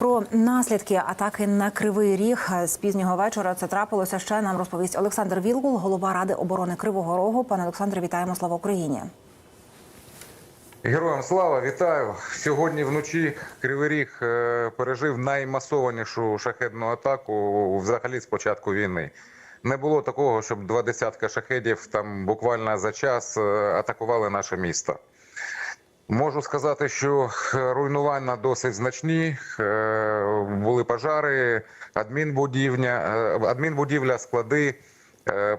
Про наслідки атаки на кривий ріг з пізнього вечора це трапилося ще нам розповість Олександр Вілкул, голова ради оборони Кривого Рогу. Пане Олександре, вітаємо слава Україні. Героям слава вітаю сьогодні. Вночі Кривий Ріг е, пережив наймасованішу шахедну атаку взагалі з початку війни. Не було такого, щоб два десятка шахедів там буквально за час е, атакували наше місто. Можу сказати, що е, руйнування досить значні. Е, Були пожари, адмінбудівля, е, адмінбудівля, склади,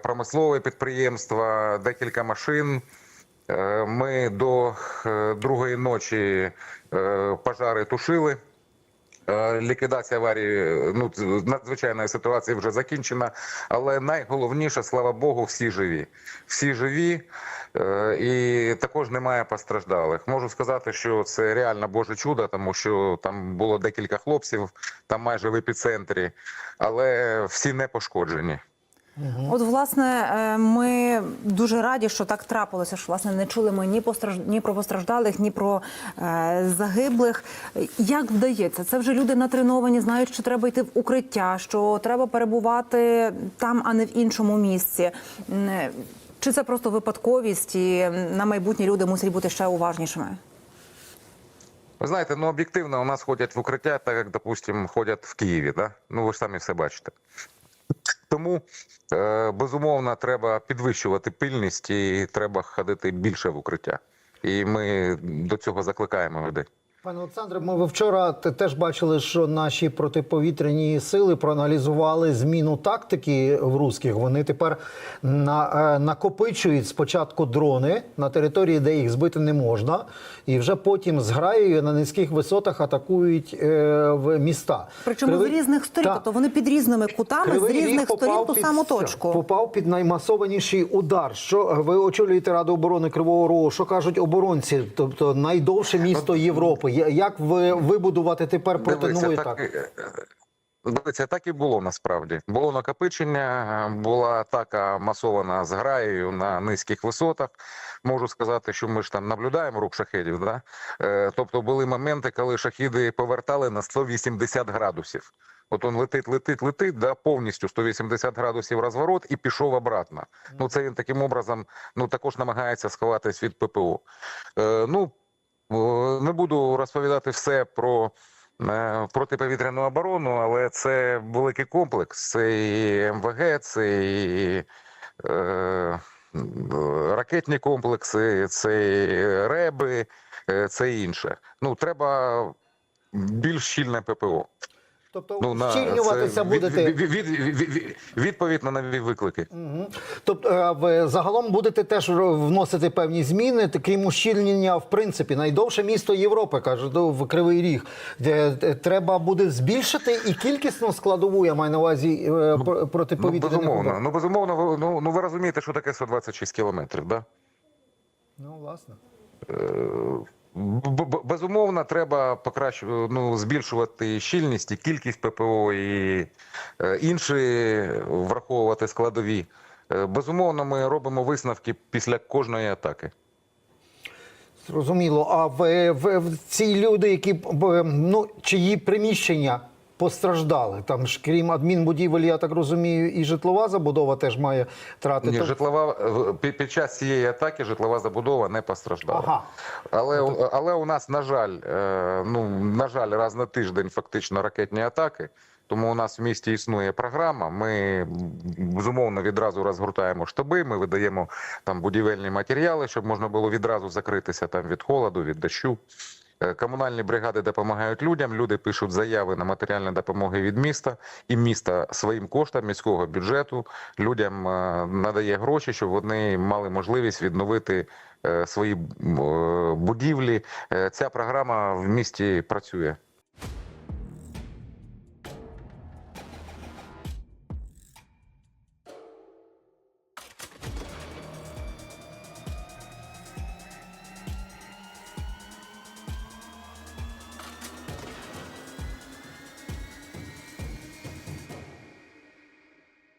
промислове підприємства, декілька машин. Ми до другої ночі пожари тушили. Е, Ліквідація аварії ну з- надзвичайної ситуації вже закінчена. Але найголовніше, слава Богу, всі живі. Всі живі, е, і також немає постраждалих. Можу сказати, що це реально Боже чудо, тому що там було декілька хлопців, там майже в епіцентрі, але всі не пошкоджені. От, власне, е, ми дуже раді, що так трапилося. Що власне не чули ми ні постраж... ні про постраждалих, ні про е, загиблих. Як вдається? Це вже люди натреновані, знають, що треба йти в укриття, що треба перебувати там, а не в іншому місці. Е, Чи це просто випадковість, і на майбутнє люди мусять бути ще уважнішими? Ви знаєте, ну об'єктивно у нас ходять в укриття, так як, допустимо, ходять в Києві. Да? Ну ви ж самі все бачите. Тому е, безумовно треба підвищувати пильність і треба ходити більше в укриття. І ми до цього закликаємо людей. Пане Олександре, ми ви вчора те- теж бачили, що наші протиповітряні сили проаналізували зміну тактики в русських. Вони тепер на, е, накопичують спочатку дрони на території, де їх збити не можна, і вже потім з граєю на низьких висотах атакують е, в міста. Причому Кривий- з різних сторін, тобто вони під різними кутами, Кривий Ріг різних сторін попав ту під саму точку. Попав під наймасованіший удар. Що ви очолюєте Раду оборони Кривого Рогу? Що кажуть оборонці? Тобто найдовше місто Європи. Як ви вибудувати тепер проти Дивіться, нової так, атаки? е, Дивіться, так і було насправді. Було накопичення, була атака масована з граєю на низьких висотах. Можу сказати, що ми ж там наблюдаємо рух шахедів. Да? Е, Тобто були моменти, коли шахіди повертали на 180 градусів. От він летить, летить, летить, да, повністю 180 градусів розворот і пішов обратно. Ну це він таким образом ну також намагається сховатись від ППО. Е, ну не буду розповідати все про е, протиповітряну оборону, але це великий комплекс. Це і МВГ, це і е, ракетні комплекси, це і реби, е, це і інше. Ну треба більш щільне ППО. Тобто Ну на це будете. від, від, від, від, відповідь на нові виклики. Мгм. Тобто е, ви загалом будете теж вносити певні зміни, крім ущільнення, в принципі, найдовше місто Європи, каже, в Кривий Ріг. Де, треба буде збільшити і кількісну складову, я маю на увазі е, про- Ну, безумовно. Ну, безумовно, ви, ну, ну ви розумієте, що таке 126 кілометрів, да? Ну, власне. Б- Безумовно, треба покращувати, ну, збільшувати щільність і кількість ППО і е, інші враховувати складові. Е, Безумовно, ми робимо висновки після кожної атаки. Зрозуміло. А в, в, в ці люди, які ну чиї приміщення постраждали? Там ж крім адмінбудівель, я так розумію, і житлова забудова теж має втрати. Ні, житлова під, час цієї атаки житлова забудова не постраждала. Ага. Але, але у нас, на жаль, е, ну на жаль, раз на тиждень фактично ракетні атаки. Тому у нас в місті існує програма. Ми безумовно відразу розгортаємо штаби. Ми видаємо там будівельні матеріали, щоб можна було відразу закритися там від холоду, від дощу. Е, Комунальні бригади допомагають людям. Люди пишуть заяви на матеріальні допомоги від міста, і міста своїм коштом міського бюджету людям е, надає гроші, щоб вони мали можливість відновити е, свої будівлі. Ця програма в місті працює.